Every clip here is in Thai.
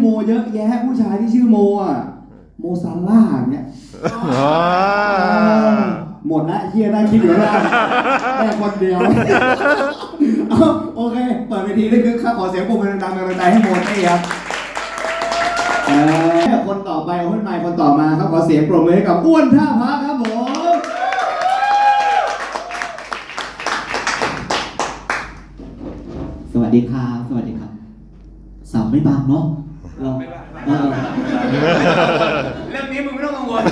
โมเยอะแยะผู้ชายที่ชื่อโมอะโมซาร่าอย่างเงี้ยอ๋อหมดละเฮียได้คิดอยู่แล้วได้คนเดียวเอาโอเค เปิดเวทีได้คือข้าขอเสียงปรบมือดังๆเป็นกำลังใจให้โมเต้ครับเออคนต่อไปเอาขึ้นไมค์คนต่อมาครับขอเสียงปรบมือให้กับอ้วนท่าพระครับผมสวัสดีครับ สวัสดีครับสาวไม่บางเนาะ เราเออเรื่องนี้มึงไม่ต้องกังวล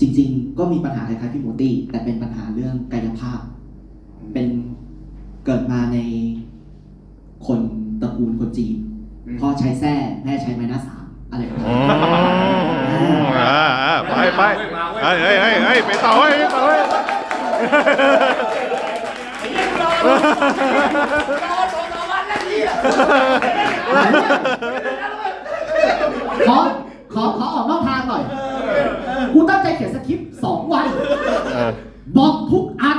จริง ๆ ก็มีปัญหาคล้ายๆพี่โมตี้แต่เป็นปัญหาเรื่องกายภาพ เป็นเกิดมาในคนตระกูลคนจีนพ่อใช้แส้แม่ใช้ไม้หน้าสามอะไรแบบอืนี้มอ่าอ่าไปไปเฮ้ยเฮ้ยเฮ้ยไปต่อเฮ้ยไปต่อเฮ้ย ขอขอขอออกนอกทางหน่อย กูตั้งใจเขียนสคริปต์สองวันเออบอกทุกอัน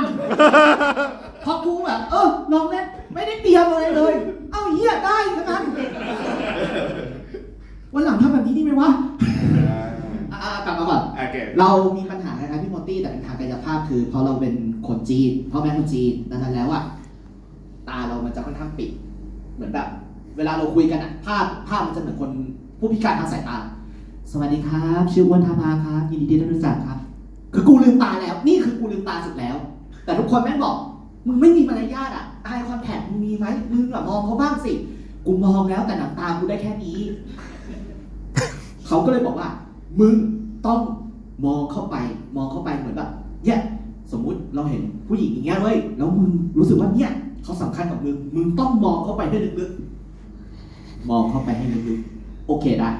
พอกูแบบเออลองเล่นไม่ได้เตรียมอะไรเลย เอ้าเฮียได้ทั้งนั้นวันหลังทำแบบนี้ดีไหมวะอะอะกลับมาก่อนโอเคเรามีปัญหาคล้ายๆพี่มอตตี้แต่เป็นทางกายภาพคือพอเราเป็นคนจีนพ่อแม่คนจีนดังนั้นแล้วอะตาเรามันจะค่อนข้างปิด เหมือนแบบ เวลาเราคุยกันอะภาพภาพมันจะเหมือนคนผู้พิการทางสายตา สวัสดีครับ ชื่ออ้วนทามาครับยินดีที่ได้รู้จักครับ คือกูลืมตาแล้ว นี่คือกูลืมตาสุดแล้ว แต่ทุกคนแม่งบอก มึงไม่มีมารยาทอะไอคอนแทคมึงมีไหมมึงอะมองเขาบ้างสิ กูมองแล้วแต่หนังตากูได้แค่นี้ เขาก็เลยบอกว่า มึงต้องมองเข้าไป มองเข้าไปเหมือนแบบเนี่ยสมมุติเราเห็นผู้หญิงอย่างเงี้ยเว้ยแล้วมึงรู้สึกว่าเนี่ย เขาสำคัญกับมึง มึงต้องมองเข้าไปให้ลึกๆ มองเข้าไปให้ลึกๆ โอเคได้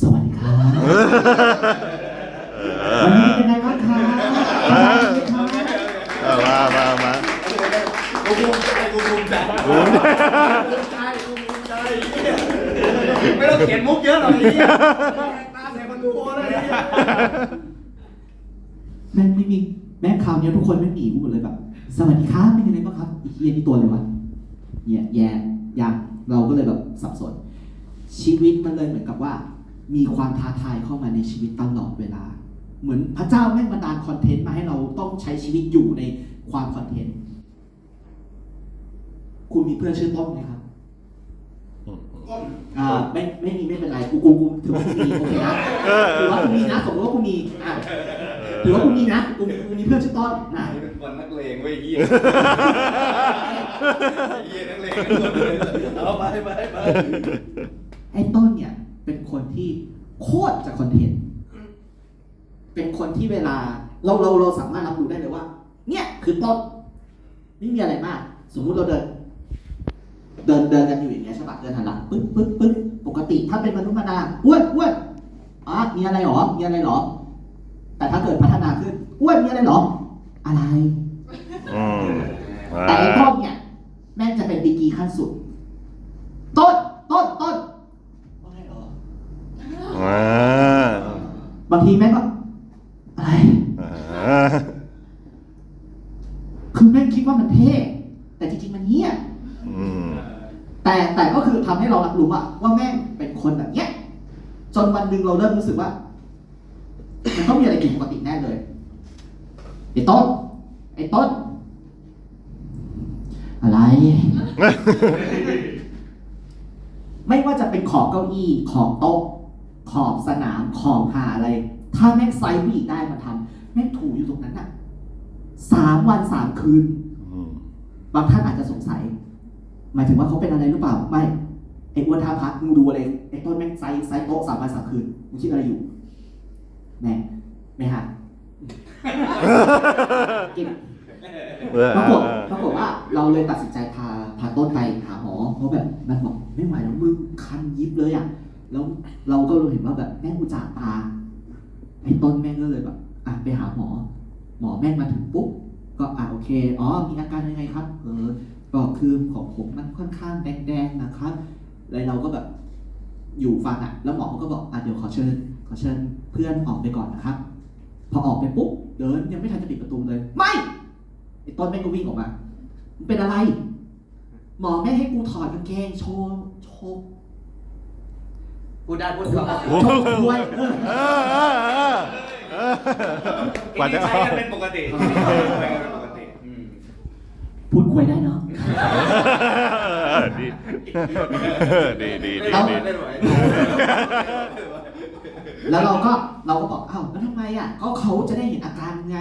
สวัสดีครับวันนี้เป็นไงบ้างครับมามามากูภูมิใจกูภูมิใจภูมิใจกูภูมิใจไม่ต้องเขียนมุกเยอะหรอกไอ้เหี้ยตาใส่คนดูเลยไอ้เหี้ยแม่ไม่มีแม่คราวนี้ทุกคนแม่งหนีกูหมดเลยแบบ สวัสดีครับเป็นยังไงบ้างครับอีเฮียนี่ตัวอะไรวะเนี่ยแย่ยังเราก็เลยแบบสับสน ชีวิตมันเลยเหมือนกับว่า มีความท้าทายเข้ามาในชีวิตตลอดเวลา เหมือนพระเจ้าแม่งบันดาลคอนเทนต์มาให้เราต้องใช้ชีวิตอยู่ในความคอนเทนต์คุณมีเพื่อนชื่อต้นไหมครับอ่าไม่ไม่มีไม่เป็นไรกูกูกูถือว่ากูมีโอเคนะถือว่ากูมีนะสมมติว่ากูมีอะ ถือว่ากูมีนะกูกูมีเพื่อนชื่อต้นนะ นี่เป็นคนนักเลงเว้ยไอ้เหี้ยไอ้เหี้ยนักเลงเอาไปไปไปไอ้ต้นเนี่ยเป็นคนที่โคตรจะคอนเทนต์ เป็นคนที่เวลาเราเราเราสามารถรับรู้ได้เลยว่า เนี่ยคือต้นไม่มีอะไรมาก สมมุติเราเดิน เดินเดินกันอยู่อย่างเงี้ยใช่ปะเดินหันหลังปึ๊บปึ๊บปึ๊บปกติถ้าเป็นมนุษย์ธรรมดาอ้วนอ้วนอะมีอะไรหรอมีอะไรหรอ แต่ถ้าเกิดพัฒนาขึ้นอ้วนมีอะไรหรอ อะไร อืมแต่ไอ้ต้นเนี่ย แม่งจะเป็นดีกรีขั้นสุด ต้น ต้น ต้นว่าไงหรออ่าบางทีแม่งก็อะไร อ่าคือแม่งคิดว่ามันเท่ แต่จริงๆมันเหี้ย อืมแต่แต่ก็คือทำให้เรารับรู้ว่าว่าแม่งเป็นคนแบบเนี้ย จนวันหนึ่งเราเริ่มรู้สึกว่า มันต้องมีอะไร ผิดปกติแน่เลยไอ้ต้นไอ้ต้น อะไร ไม่ว่าจะเป็นขอบเก้าอี้ขอบโต๊ะ ขอบสนามขอบหาอะไร ถ้าแม่งไซส์ผู้หญิงได้มาทำแม่งถูอยู่ตรงนั้นน่ะสามวันสามคืนอืมบางท่านอาจจะสงสัย หมายถึงว่าเขาเป็นอะไรหรือเปล่า ไม่ไอ้อ้วนท่าพักมึงดูอะไรไอ้ต้นแม่งไซส์ไซส์โต๊ะสามวันสามคืนมึงคิดอะไรอยู่แน่ ไม่หากินเออปรากฏปรากฏว่าเราเลยตัดสินใจพาพาต้นไปหาหมอเพราะแบบมันบอกไม่ไหวแล้วมึงคันยิบเลยอะแล้วเราก็เห็นว่าแบบแม่งอุจจาตาไอ้ต้นแม่งก็เลยแบบอะไปหาหมอ หมอแม่งมาถึงปุ๊บก็อะโอเคอ๋อมีอาการยังไงครับ เออก็คือของผมมันค่อนข้างแดงๆนะครับแล้วเราก็แบบอยู่ฟังอะ แล้วหมอเขาก็บอกอะเดี๋ยวขอเชิญขอเชิญเพื่อนออกไปก่อนนะครับ พอออกไปปุ๊บเดินยังไม่ทันจะปิดประตูเลย ไม่ไอ้ต้นแม่งก็วิ่งออกมามึงเป็นอะไร หมอแม่งให้กูถอดกางเกงโชว์โชว์พูดได้พูดก่อนโอ้โชโหว์ควยเออเออเออเออกว่าจะใช้กันเป็นปกติใช้กันเป็นปกติอืมพูดควยได้เนาะดีดีดีดีเราดีเล่นไหว แล้วเราก็เราก็บอกอ้าวแล้วทำไมอะก็เขาจะได้เห็นอาการไง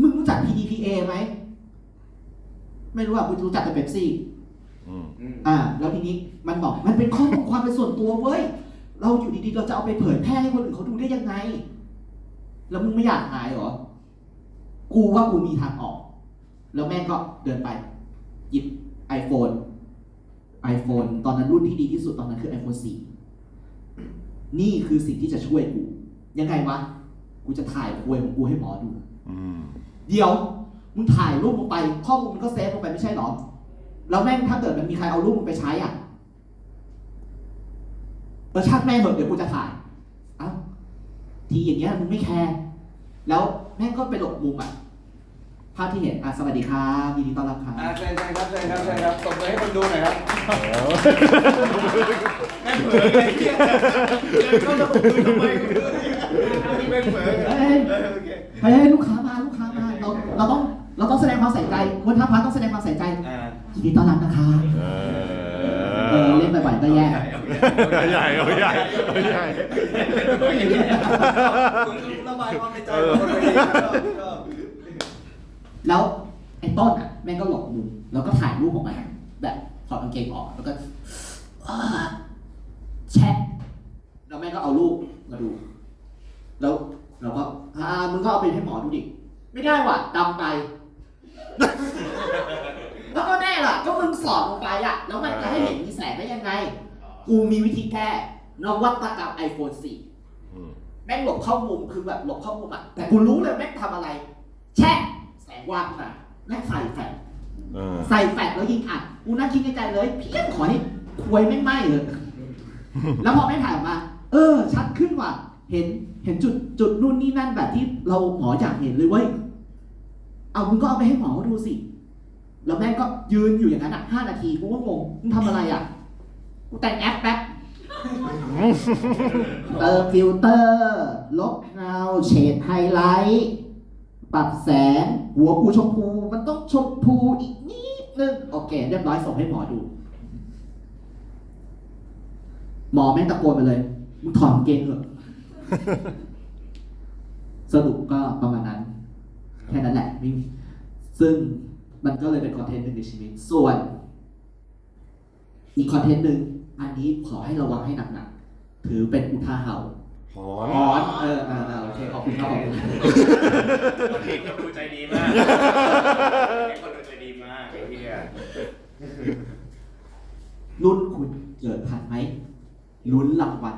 มึงรู้จัก PDPA ไหม ไม่รู้อะกูรู้จักแต่เป๊ปซี่ อืมอืมอ่า แล้วทีนี้มันบอกมันเป็นข้อมูลความเป็นส่วนตัวเว้ย เราอยู่ดีๆ เราจะเอาไปเผยแพร่ให้คนอื่นเขาดูได้ยังไง แล้วมึงไม่อยากหายเหรอ กูว่ากูมีทางออก แล้วแม่งก็เดินไป หยิบ iPhone iPhone ตอนนั้นรุ่นที่ดีที่สุดตอนนั้นคือ iPhone 4 นี่คือสิ่งที่จะช่วยกู ยังไงวะ กูจะถ่ายควยของกูให้หมอดูอืมเดี๋ยว มึงถ่ายรูปลงไป ข้อมูลมันก็เซฟลงไปไม่ใช่เหรอ แล้วแม่งถ้าเกิดมันมีใครเอารูปมึงไปใช้อะเออช่างแม่งเถอะเดี๋ยวกูจะถ่าย เอ้า ทีอย่างเงี้ยมึงไม่แคร์ แล้วแม่งก็ไปหลบมุมอะ ภาพที่เห็นอะสวัสดีครับยินดีต้อนรับครับอ่าใช่ใช่ครับใช่ครับใช่ครับตบมือให้คนดูหน่อยครับแม่งเผลอเลยเฮียเขาจะตบมือทำไมกูเลยแม่งเผลอเอ้ยเออโอเค เฮ้ยลูกค้ามาลูกค้ามาเราเราต้องเราต้องแสดงความใส่ใจวันท่าพักต้องแสดงความใส่ใจอ่า ยินดีต้อนรับนะคะเอเออเล่นบ่อยๆก็แย่เอาใหญ่เอาใหญ่เอาใหญ่ คุณระบายความในใจของคนนี้ชอบ แล้วไอ้ต้นอะแม่งก็หลบมุมแล้วก็ถ่ายรูปออกมาแบบถอดกางเกงออกแล้วก็แชะแล้วแม่ก็เอารูปมาดู แล้วเราก็อ่ามึงก็เอาไปให้หมอดูดิไม่ได้ว่ะดำไป แล้วก็แน่ล่ะ ก็มึงสอดลงไปอะ แล้วมันจะให้เห็นมีแสงได้ยังไง กูมีวิธีแก้นวัตกรรม iPhone 4อืมแม่งหลบเข้ามุมคือแบบหลบเข้ามุมอะแต่กูรู้เลยแม่งทำอะไร แช่ ว่างขึ้นมาแม่งใส่แฟลชเออใส่แฟลชแล้วยิงอัดกูนั่งคิดในใจเลย เพี้ยนขอให้ควยไม่งไหม้เลย แล้วพอแม่งถ่ายออกมา เออ ชัดขึ้นว่ะ เห็นเห็นจุดจุดนู่นนี่นั่นแบบที่เราหมออยากเห็นเลยเว้ย เอามึงก็เอาไปให้หมอเขาดูสิ แล้วแม่งก็ยืนอยู่อย่างนั้นอะห้านาทีกูก็งงมึงทำอะไรอะ กูแต่งแอปแป๊บ เติมฟิลเตอร์ ลบเงา เฉดไฮไลท์ ปรับแสง หัวกูชมพู มันต้องชมพูอีกนิดนึง โอเค เรียบร้อยส่งให้หมอดู หมอแม่งตะโกนไปเลย มึงถอดกางเกงเถอะ สรุปก็ประมาณนั้น แค่นั้นแหละม่มีซึ่งมันก็เลยเป็นคอนเทนต์หนึ่งในชีวิต ส่วน อีกคอนเทนต์หนึ่ง อันนี้ขอให้ระวังให้หนักๆ ถือเป็นอุทาหรณ์ หออ๋อนเอออ่าอ่าโอเคขอบคุณครับขอบคุณคนนี้คนดูใจดีมากคนดูใจดีมากไอ้เหี้ยรุ่นคุณเกิดทันไหมลุ้นรางวัล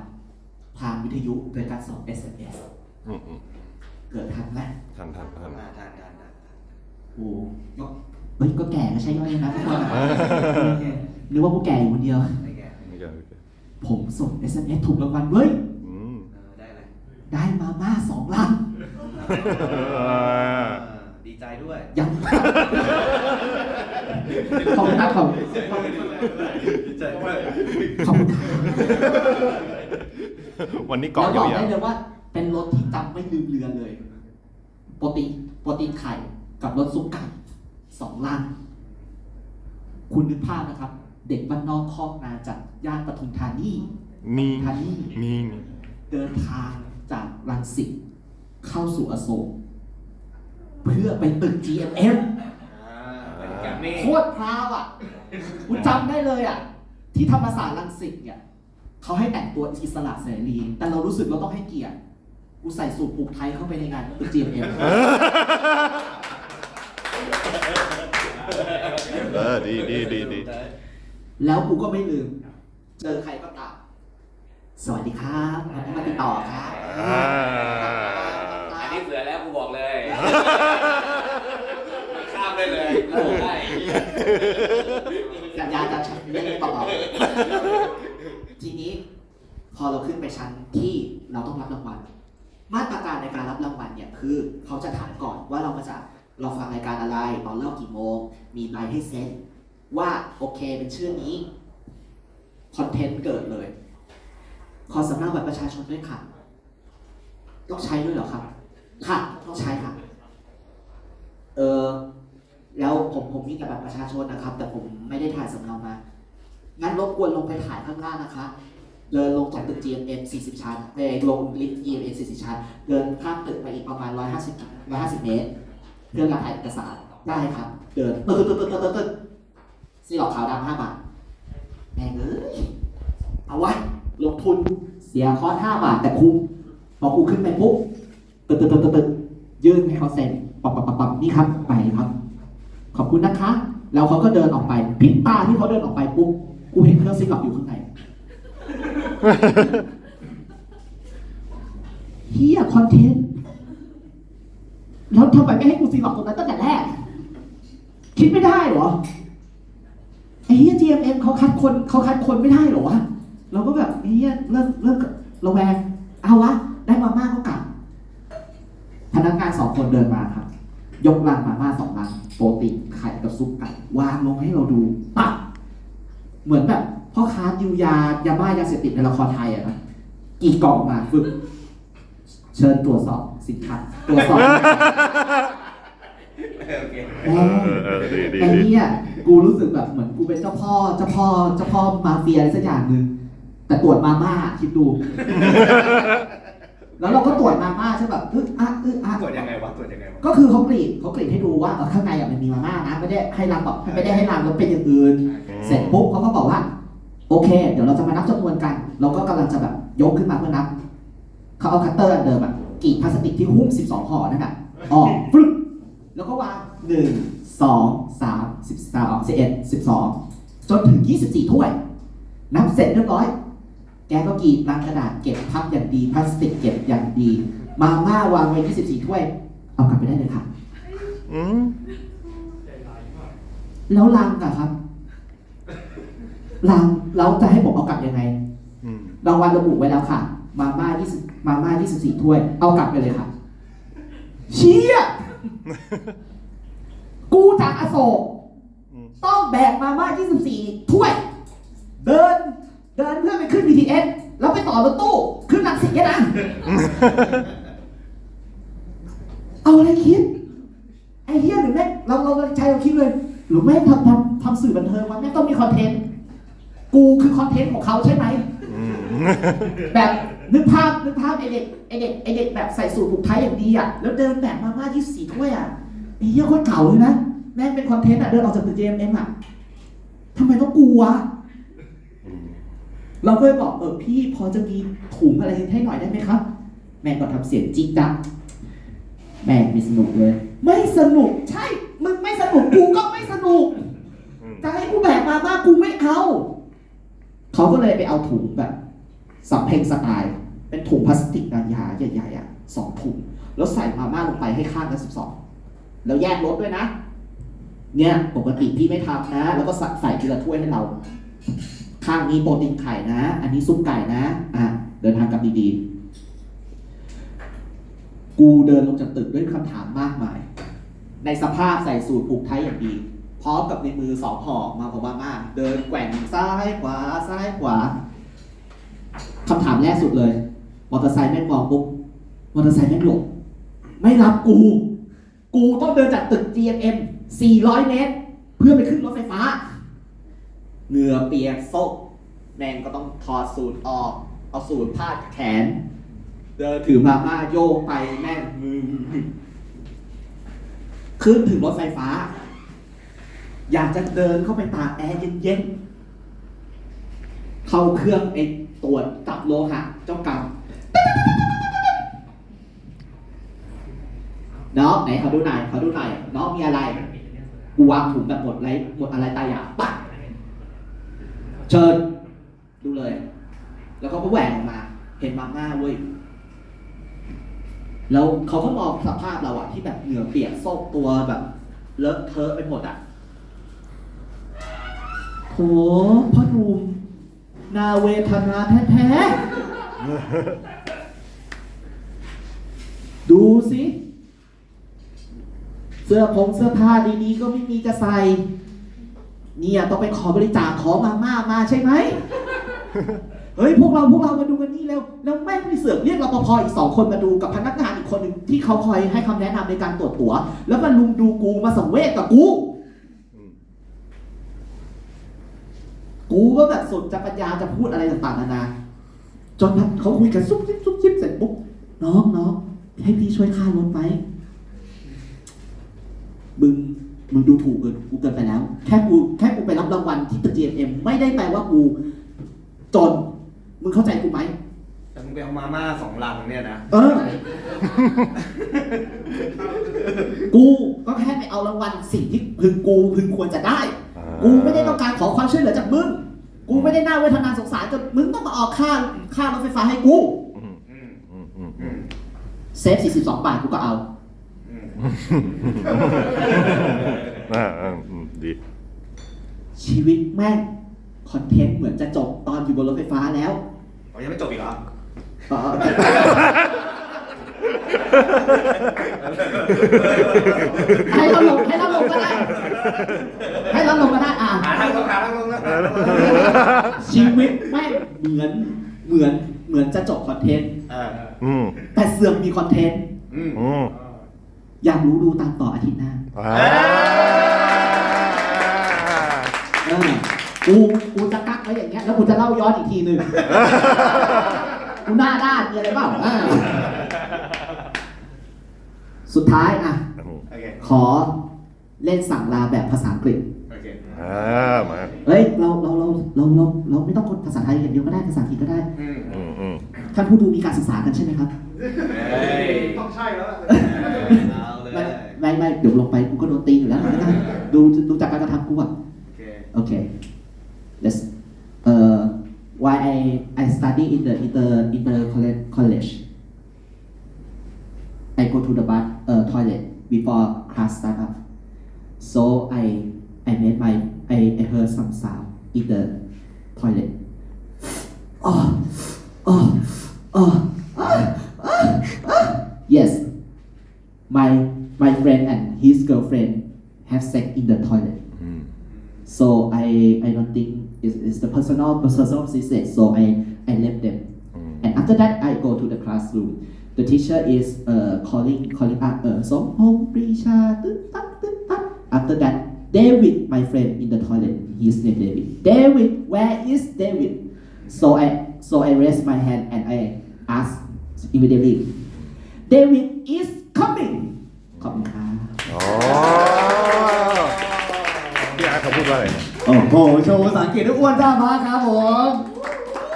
ทางวิทยุโดยการส่ง SMS อืมอืมเกิดทันไหมทันทันทันมาทานทานทานโอ้ก็เฮ้ยก็แก่ก็ใช่ย่อยนะทุกคนนึกว่าพวกแก่อยู่คนเดียวไอ้แกไม่เกี่ยวไม่เกี่ยวผมส่ง SMS ถูกรางวัลเว้ย อืม เออได้เลย ได้มาม่าสองลังดีใจด้วย ยังขอบคุณครับขอบคุณดีใจด้วยขอบคุณครับวันนี้แล้เกาะวบยาอกวได้เลยว่า เป็นรถที่จำไม่ลืมเรือนเลยโปรตีนโปรตีนไข่กับรถซุปไก่สองลังคุณนึกภาพนะครับ เด็กบ้านนอกคอกนาจากย่านปทุมธานีๆนี่ธานี นี่นี่ เดินทาง จากรังสิตเข้าสู่อโศกเพื่อไปตึก GMM อ่าเป็นแกรมมี่โคตรพราวอะกูจำได้เลยอะ ที่ธรรมศาสตร์รังสิตเนี่ยเขาให้แต่งตัวอิสระเสรี แต่เรารู้สึกเราต้องให้เกียรติกูใส่สูทผูกไทยเข้าไปในงานตึก GMM เออดีดีดีดีแล้วกูก็ไม่ลืม เจอใครก็ตามสวัสดีครับวันนี้มาติดต่อครับ อ่าอันนี้เสือแล้วกูบอกเลยข้ามได้เลยโอ้ได้สัญญาจะชัดเล่นเบาๆทีนี้พอเราขึ้นไปชั้นที่เราต้องรับรางวัล มาตรการในการรับรางวัลเนี่ยคือเขาจะถามก่อนว่าเรามาจากเราฟังรายการอะไรตอนเลิกกี่โมง มีใบให้เซ็นว่าโอเคเป็นชื่อนี้ คอนเทนต์เกิดเลย ขอสำเนาบัตรประชาชนด้วยค่ะ ต้องใช้ด้วยเหรอครับ ค่ะ ต้องใช้ค่ะ เออแล้วผมผมมีแต่บัตรประชาชนนะครับ แต่ผมไม่ได้ถ่ายสำเนามา งั้นรบกวนลงไปถ่ายข้างล่างนะคะ เดินลงจากตึก GMM 40 ชั้นไปลงลิฟต์ GMM 40 ชั้น เดินข้ามตึกไปอีกประมาณ 150 150 เมตร เพื่อกาถ่ายเอกสาร ได้ครับ เดินตึ๊ดตึ๊ดตึ๊ดตึ๊ดตึ๊ดตึ๊ดซีหลอกขาวดำ5บาทแม่งเอ้ย เอาไว้ ลงทุนเสียคอร์ส5บาทแต่คุ้ม อกูขึ้นไปปุ๊บตึ๊ดตึ๊ดตึ๊ดตึ๊ดยื่นให้เขาเซ็นปับปับปับปับนี่ครับไปครับ ขอบคุณนะคะ แล้วเขาก็เดินออกไปพริบตาที่เขาเดินออกไปปุ๊บกูเห็นเครื่องซิงหลอกอยู่ข้างในเฮียคอนเทนต์แล้วทำไมไม่ให้กูซีหลอกตรงนั้นตั้งแต่แรก คิดไม่ได้เหรอไอ้เฮีย GMM เขาคัดคนเขาคัดคนไม่ได้เหรอวะเราก็แบบเฮียเริ่มเริ่มระแวงเอาวะ ได้มาม่าก็กลับ พนักงานสองคนเดินมาครับ ยกลังมาม่าสองลังโปรตีนไข่กับซุปไก่วางลงให้เราดูปั๊บเหมือนแบบพ่อค้ายิวยายาบ้ายาเสพติดในละครไทยอะนะกี่กล่องมาฝึกเชิญตรวจสอบสินค้าตรวจสอบโอเคเออเออดีดีไอ้ดีเนี่ยกูรู้สึกแบบเหมือนกูเป็นเจ้าพ่อเจ้าพ่อเจ้าพ่อมาเฟียอะไรสักอย่างหนึ่งแต่ตรวจมาม่าคิดดู แล้วเราก็ตรวจมาม่าใช่แบบอึ๊ะอะอึ๊ะอะตรวจยังไงวะตรวจยังไงวะก็คือเขากรีดเขากรีดให้ดูว่าเออข้างในอะมันมีมาม่านะไม่ได้ให้รังแบบไม่ได้ให้รังแล้วเป็นอย่างอื่น เสร็จปุ๊บเขาก็บอกว่า โอเค เดี๋ยวเราจะมานับจำนวนกัน เราก็กำลังจะแบบยกขึ้นมาเพื่อนับเขาเอาคัตเตอร์อันเดิมอะกรีดพลาสติกที่หุ้ม12ห่อนั่นน่ะออกฟึ๊บแล้วก็วางหนึ่งสองสามสิบสามสิบเอ็ดสิบสองจนถึง24ถ้วยนับเสร็จเรียบร้อย แกก็กรีดลังกระดาษเก็บพับอย่างดีพลาสติกเก็บอย่างดี มาม่าวางไว้ 24 ถ้วย เอากลับไปได้เลยค่ะอืมแล้วลังอะครับลังเราจะให้ผมเอากลับยังไงอืมรางวัลระบุไว้แล้วค่ะ มาม่า20มาม่า24 ถ้วย เอากลับไปเลยค่ะเชี่ยกูจากอโศกอืมต้องแบกมาม่า24 ถ้วย เดิน เดินเพื่อไปขึ้น BTS แล้วไปต่ อรถตู้ขึ้นหลักสิเนี่ยนะ เอาอะไรคิด ไอ้เหี้ยหรือแม่งเราเราใจเราคิดเลย หรือแม่งทำทำทำสื่อบันเทิงมันแม่งต้องมีคอนเทนต์ กูคือคอนเทนต์ของเขาใช่ไหมอืมแบบนึกภาพนึกภาพไอเด็กไอเด็กไอเด็กแบบใส่สูทผูกไทยอย่างดีอะ แล้วเดินแบบมาม่ายี่สี่ถ้วยอะไอ้เหี้ยโคตรเก่าเลยนะ แม่งเป็นคอนเทนต์อะเดินออกจากตึก JMM อะทำไมต้องกลัว เราก็เลยบอกเออพี่พอจะมีถุงอะไรให้หน่อยได้ไหมครับ แม่งก็ทำเสียงจิ๊กจักแม่งไม่สนุกเลย ไม่สนุกใช่ มึงไม่สนุกกูก็ไม่สนุกอืมจะให้กูแบกมาม่ากูไม่เอาเขาก็เลยไปเอาถุงแบบสับเพลงสไตล์ เป็นถุงพลาสติกยาใหญ่ๆอะสองถุงแล้วใส่มาม่าลงไปให้ข้างละสิบสองแล้วแยกรสด้วยนะ เนี่ยปกติพี่ไม่ทำนะ แล้วก็ใส่ใส่ทีละถ้วยให้เรา ข้างนี้โปรตีนไข่นะ อันนี้ซุปไก่นะ อะ เดินทางกลับดีๆ กูเดินลงจากตึกด้วยคำถามมากมาย ในสภาพใส่สูทผูกไทยอย่างดี พร้อมกับในมือสองห่อมาของมามาเดินแกว่งซ้ายขวาซ้ายขวาคำถามแรกสุดเลย มอเตอร์ไซค์แม่งมองปุ๊บ มอเตอร์ไซค์แม่งหลบ ไม่รับกู กูต้องเดินจากตึก GMM 400 เมตร เพื่อไปขึ้นรถไฟฟ้า เหงื่อเปียกโซกแม่งก็ต้องถอดสูทออก เอาสูทพาดแขน เดินถือมาม่าโยกไปแม่งมือขึ้นถึงรถไฟฟ้า อยากจะเดินเข้าไปตากแอร์เย็นๆ เข้าเครื่องไอ้ตรวจจับโลหะเจ้ากรรมน้องไหนเขอดูหน่อยเขอดูหน่อยน้องมีอะไรกูวางถุงแบบหมดไรหมดอะไรตายอยางปัก เชิญดูเลย แล้วเขาก็แหวกออกมา เห็นมาม่าเว้ยแล้วเขาก็มองสภาพเราอะที่แบบเหงื่อเปียกโซกตัวแบบเลอะเทอะไปหมดอะโถพ่อหนุ่มนาเวทนาแท้ๆ ดูสิ เสื้อผงเสื้อผ้าดีๆ ก็ไม่มีจะใส่ เนี่ยต้องไปขอบริจาคขอมาม่ามาใช่ไหม เฮ้ยพวกเราพวกเรามาดูกันนี่เร็วแล้วแม่งมีเสือกเรียกรปภอีกสองคนมาดูกับพนักงานอีกคนหนึ่งที่เขาคอยให้คำแนะนำในการตรวจตั๋ว แล้วมาลุมดูกูมาสังเวชกับกู กูก็แบบสุดจะปัญญาจะพูดอะไรต่างๆนานาจนเขาคุยกันซุบซิบซุบซิบเสร็จปุ๊บน้องน้องให้พี่ช่วยค่ารถไหมมึง มึงดูถูกเกินกูเกินไปแล้ว แค่กูแค่กูไปรับรางวัลที่ตึก GMM ไม่ได้แปลว่ากูจน มึงเข้าใจกูไหมแต่มึงไปเอามาม่าสองลังเนี่ยนะเออ กูก็แค่ไปเอารางวัลสิ่งที่พึงกูพึงควรจะได้กูไม่ได้ต้องการขอความช่วยเหลือจากมึง กูไม่ได้น่าเวทนาสงสารจนมึงต้องมาออกค่าค่ารถไฟฟ้าให้กู อืมอืมอืมอืม อืม เซฟ 42 บาทกูก็เอา อืมอ่าอ่าอืมดี ชีวิตแม่งคอนเทนต์เหมือนจะจบตอนอยู่บนรถไฟฟ้าแล้วอ๋อยังไม่จบอีกเหรอเออให้เราลงให้เราลงก็ได้ ให้เราลงก็ได้อะหาทางลงหาทางลงแล้วชีวิตแม่งเหมือนเหมือนเหมือนจะจบคอนเทนต์เอออืมแต่เสื่อมมีคอนเทนต์ อืม อืม อยากรู้ดูตามต่ออาทิตย์หน้าอ่าเออกูกูจะกักไว้อย่างเงี้ยแล้วกูจะเล่าย้อนอีกทีหนึ่งกูหน้าด้านมีอะไรเปล่าอ่าสุดท้ายอะโอเคขอเล่นสั่งลาแบบภาษาอังกฤษโอเคอ่ามาเฮ้ยเราเราเราเราเราเราไม่ต้องคนภาษาไทยอย่างเดียวก็ได้ภาษาอังกฤษก็ได้อืมอืมอืมท่านผู้ดูมีการศึกษากันใช่ไหมครับเฮ้ยต้องใช่แล้วล่ะเอาเลย ไม่ไม่ไม่เดี๋ยวลงไปกูก็โดนตีอยู่แล้วไม่ได้ดูดูจากการกระทำกูอะโอเค Okay. Let's. Uh, why I I study in the inter inter colle- college. I go to the bath uh, toilet before class start up. So I I made my I, I heard some sound in the toilet. Oh oh oh ah, ah, ah. Yes. My my friend and his girlfriend have sex in the toilet. Mm. So I, I don't think it's, it's the personal personal secret. So I, I left them. Mm. And after that, I go to the classroom. The teacher is uh, calling calling up uh, Song After that, David, my friend in the toilet, his name David. David, where is David? So I so I raise my hand and I ask immediately, David is coming. ขอบคุณครับอ๋อพี่อาร์ตเขาพูดว่าอะไรนะโอ้โห โชว์ภาษาอังกฤษด้วยอ้วนท่ามาครับผม